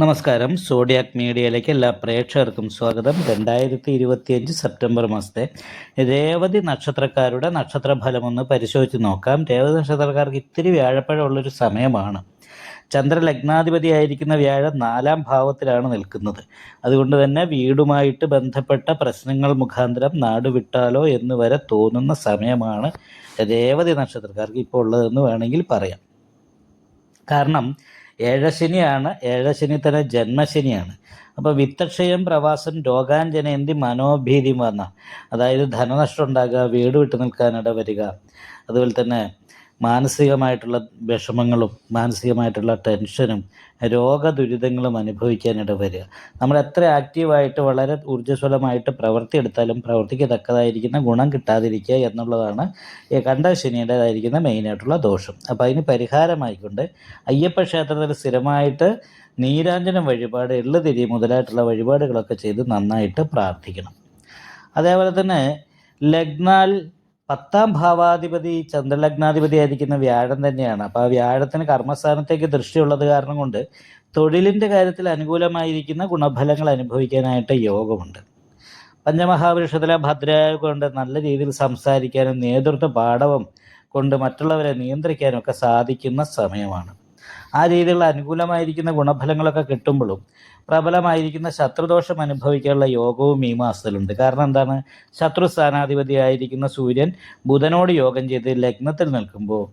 നമസ്കാരം. സോഡിയാക് മീഡിയയിലേക്ക് എല്ലാ പ്രേക്ഷകർക്കും സ്വാഗതം. രണ്ടായിരത്തി ഇരുപത്തിയഞ്ച് സെപ്റ്റംബർ മാസത്തെ രേവതി നക്ഷത്രക്കാരുടെ നക്ഷത്രഫലമൊന്ന് പരിശോധിച്ച് നോക്കാം. രേവതി നക്ഷത്രക്കാർക്ക് ഇത്തിരി വ്യാഴപ്പഴമുള്ളൊരു സമയമാണ്. ചന്ദ്രലഗ്നാധിപതിയായിരിക്കുന്ന വ്യാഴം നാലാം ഭാവത്തിലാണ് നിൽക്കുന്നത്. അതുകൊണ്ട് തന്നെ വീടുമായിട്ട് ബന്ധപ്പെട്ട പ്രശ്നങ്ങൾ മുഖാന്തരം നാട് വിട്ടാലോ എന്ന് വരെ തോന്നുന്ന സമയമാണ് രേവതി നക്ഷത്രക്കാർക്ക് ഇപ്പോൾ ഉള്ളതെന്ന് വേണമെങ്കിൽ പറയാം. കാരണം ഏഴശനിയാണ്. ഏഴശനി തന്നെ ജന്മശനിയാണ്. അപ്പോൾ വിത്തക്ഷയം പ്രവാസം രോഗാഞ്ജനയന്തി മനോഭീതി വന്ന. അതായത് ധനനഷ്ടം ഉണ്ടാകുക വീട് വിട്ടു നിൽക്കാനിട വരിക. അതുപോലെ തന്നെ മാനസികമായിട്ടുള്ള വിഷമങ്ങളും മാനസികമായിട്ടുള്ള ടെൻഷനും രോഗദുരിതങ്ങളും അനുഭവിക്കാനിട വരിക. നമ്മൾ എത്ര ആക്റ്റീവായിട്ട് വളരെ ഊർജസ്വലമായിട്ട് പ്രവർത്തിയെടുത്താലും പ്രവർത്തിക്കത്തക്കതായിരിക്കുന്ന ഗുണം കിട്ടാതിരിക്കുക എന്നുള്ളതാണ് കണ്ട ശനിയുടേതായിരിക്കുന്ന മെയിനായിട്ടുള്ള ദോഷം. അപ്പോൾ അതിന് പരിഹാരമായിക്കൊണ്ട് അയ്യപ്പ ക്ഷേത്രത്തിൽ സ്ഥിരമായിട്ട് നീരാഞ്ജനം വഴിപാട് എള്ളുതിരി മുതലായിട്ടുള്ള വഴിപാടുകളൊക്കെ ചെയ്ത് നന്നായിട്ട് പ്രാർത്ഥിക്കണം. അതേപോലെ തന്നെ ലഗ്നാൽ പത്താം ഭാവാധിപതി ചന്ദ്രലഗ്നാധിപതി ആയിരിക്കുന്ന വ്യാഴം തന്നെയാണ്. അപ്പോൾ ആ വ്യാഴത്തിന് കർമ്മസ്ഥാനത്തേക്ക് ദൃഷ്ടിയുള്ളത് കാരണം കൊണ്ട് തൊഴിലിന്റെ കാര്യത്തിൽ അനുകൂലമായിരിക്കുന്ന ഗുണഫലങ്ങൾ അനുഭവിക്കാനായിട്ട് യോഗമുണ്ട്. പഞ്ചമഹാപുരുഷത്തിലെ ഭദ്രയായ കൊണ്ട് നല്ല രീതിയിൽ സംസാരിക്കാനും നേതൃത്വ പാഠവും കൊണ്ട് മറ്റുള്ളവരെ നിയന്ത്രിക്കാനും ഒക്കെ സാധിക്കുന്ന സമയമാണ്. ആ രീതിയിലുള്ള അനുകൂലമായിരിക്കുന്ന ഗുണഫലങ്ങളൊക്കെ കിട്ടുമ്പോഴും പ്രബലമായിരിക്കുന്ന ശത്രുദോഷം അനുഭവിക്കാനുള്ള യോഗവും ഈ മാസത്തിലുണ്ട്. കാരണം എന്താണ്? ശത്രു സ്ഥാനാധിപതിയായിരിക്കുന്ന സൂര്യൻ ബുധനോട് യോഗം ചെയ്ത് ലഗ്നത്തിൽ നിൽക്കുമ്പോൾ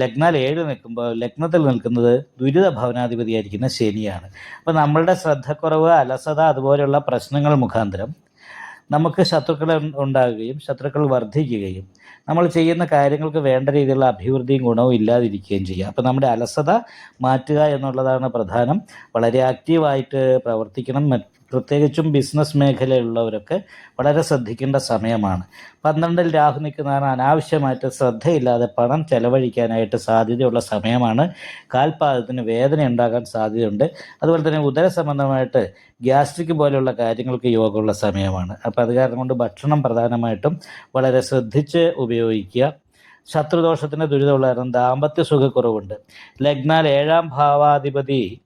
ലഗ്നാൽ ഏഴ് നിൽക്കുമ്പോൾ ലഗ്നത്തിൽ നിൽക്കുന്നത് ദുരിത ഭവനാധിപതിയായിരിക്കുന്ന ശനിയാണ്. അപ്പോൾ നമ്മളുടെ ശ്രദ്ധക്കുറവ് അലസത അതുപോലെയുള്ള പ്രശ്നങ്ങൾ മുഖാന്തരം നമുക്ക് ശത്രുക്കൾ ഉണ്ടാകുകയും ശത്രുക്കൾ വർദ്ധിക്കുകയും നമ്മൾ ചെയ്യുന്ന കാര്യങ്ങൾക്ക് വേണ്ട രീതിയിലുള്ള അഭിവൃദ്ധിയും ഗുണവും ഇല്ലാതിരിക്കുകയും ചെയ്യുക. അപ്പോൾ നമ്മുടെ അലസത മാറ്റുക എന്നുള്ളതാണ് പ്രധാനം. വളരെ ആക്റ്റീവായിട്ട് പ്രവർത്തിക്കണം. പ്രത്യേകിച്ചും ബിസിനസ് മേഖലയിലുള്ളവരൊക്കെ വളരെ ശ്രദ്ധിക്കേണ്ട സമയമാണ്. പന്ത്രണ്ടിൽ രാഹു നിൽക്കുന്നതാണ് അനാവശ്യമായിട്ട് ശ്രദ്ധയില്ലാതെ പണം ചെലവഴിക്കാനായിട്ട് സാധ്യതയുള്ള സമയമാണ്. കാൽപാദത്തിന് വേദന ഉണ്ടാകാൻ സാധ്യതയുണ്ട്. അതുപോലെ തന്നെ ഉദര സംബന്ധമായിട്ട് ഗ്യാസ്ട്രിക് പോലെയുള്ള കാര്യങ്ങൾക്ക് യോഗമുള്ള സമയമാണ്. അപ്പോൾ അത് കാരണം കൊണ്ട് ഭക്ഷണം പ്രധാനമായിട്ടും വളരെ ശ്രദ്ധിച്ച് ഉപയോഗിക്കുക. ശത്രുദോഷത്തിന് ദുരിതമുള്ള കാരണം ദാമ്പത്യ സുഖക്കുറവുണ്ട്. ലഗ്നാൽ ഏഴാം ഭാവാധിപതി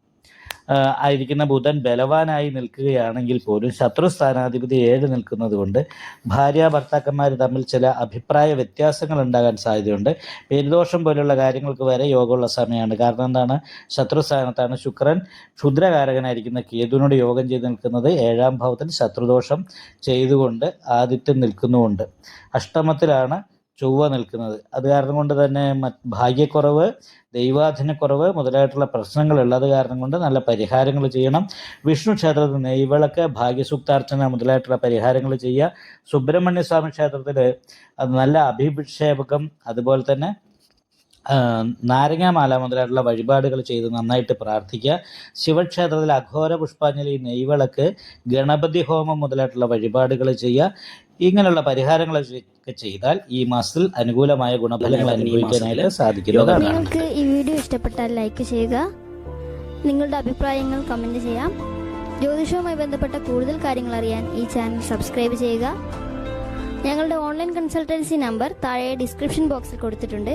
ആയിരിക്കുന്ന ബുധൻ ബലവാനായി നിൽക്കുകയാണെങ്കിൽ പോലും ശത്രു സ്ഥാനാധിപതി ഏഴ് നിൽക്കുന്നത് കൊണ്ട് ഭാര്യ ഭർത്താക്കന്മാർ തമ്മിൽ ചില അഭിപ്രായ വ്യത്യാസങ്ങൾ ഉണ്ടാകാൻ സാധ്യതയുണ്ട്. പേരുദോഷം പോലുള്ള കാര്യങ്ങൾക്ക് വരെ യോഗമുള്ള സമയമാണ്. കാരണം എന്താണ്? ശത്രു സ്ഥാനത്താണ് ശുക്രൻ ക്ഷുദ്രകാരകനായിരിക്കുന്ന കേതുവിനോട് യോഗം ചെയ്ത് നിൽക്കുന്നത് ഏഴാം ഭാവത്തിൽ ശത്രുദോഷം ചെയ്തുകൊണ്ട് ആദിത്യം നിൽക്കുന്നുമുണ്ട്. അഷ്ടമത്തിലാണ് ചൊവ്വ നിൽക്കുന്നത്. അത് കാരണം കൊണ്ട് തന്നെ ഭാഗ്യക്കുറവ് ദൈവാധീനക്കുറവ് മുതലായിട്ടുള്ള പ്രശ്നങ്ങൾ ഉള്ളത് കാരണം കൊണ്ട് നല്ല പരിഹാരങ്ങൾ ചെയ്യണം. വിഷ്ണു ക്ഷേത്രത്തിൽ നെയ്വിളക്ക് ഭാഗ്യസൂക്താർച്ചന മുതലായിട്ടുള്ള പരിഹാരങ്ങൾ ചെയ്യുക. സുബ്രഹ്മണ്യ സ്വാമി ക്ഷേത്രത്തിൽ നല്ല അഭിഷേകം അതുപോലെ തന്നെ നാരങ്ങാമാല മുതലായിട്ടുള്ള വഴിപാടുകൾ ചെയ്ത് നന്നായിട്ട് പ്രാർത്ഥിക്കുക. ശിവക്ഷേത്രത്തിൽ അഘോര പുഷ്പാഞ്ജലി നെയ്വിളക്ക് ഗണപതി ഹോമം മുതലായിട്ടുള്ള വഴിപാടുകൾ ചെയ്യുക. ഇങ്ങനെയുള്ള പരിഹാരങ്ങൾ ഒക്കെ ചെയ്താൽ ഈ മാസത്തിൽ അനുകൂലമായ ഗുണഫലങ്ങൾ അനുഭവിക്കാനായിട്ട് സാധിക്കുന്നതാണ്. നിങ്ങൾക്ക് ഈ വീഡിയോ ഇഷ്ടപ്പെട്ടാൽ ലൈക്ക് ചെയ്യുക. നിങ്ങളുടെ അഭിപ്രായങ്ങൾ കമന്റ് ചെയ്യാം. ജ്യോതിഷവുമായി ബന്ധപ്പെട്ട കൂടുതൽ കാര്യങ്ങൾ അറിയാൻ ഈ ചാനൽ സബ്സ്ക്രൈബ് ചെയ്യുക. ഞങ്ങളുടെ ഓൺലൈൻ കൺസൾട്ടൻസി നമ്പർ താഴെ ഡിസ്ക്രിപ്ഷൻ ബോക്സിൽ കൊടുത്തിട്ടുണ്ട്.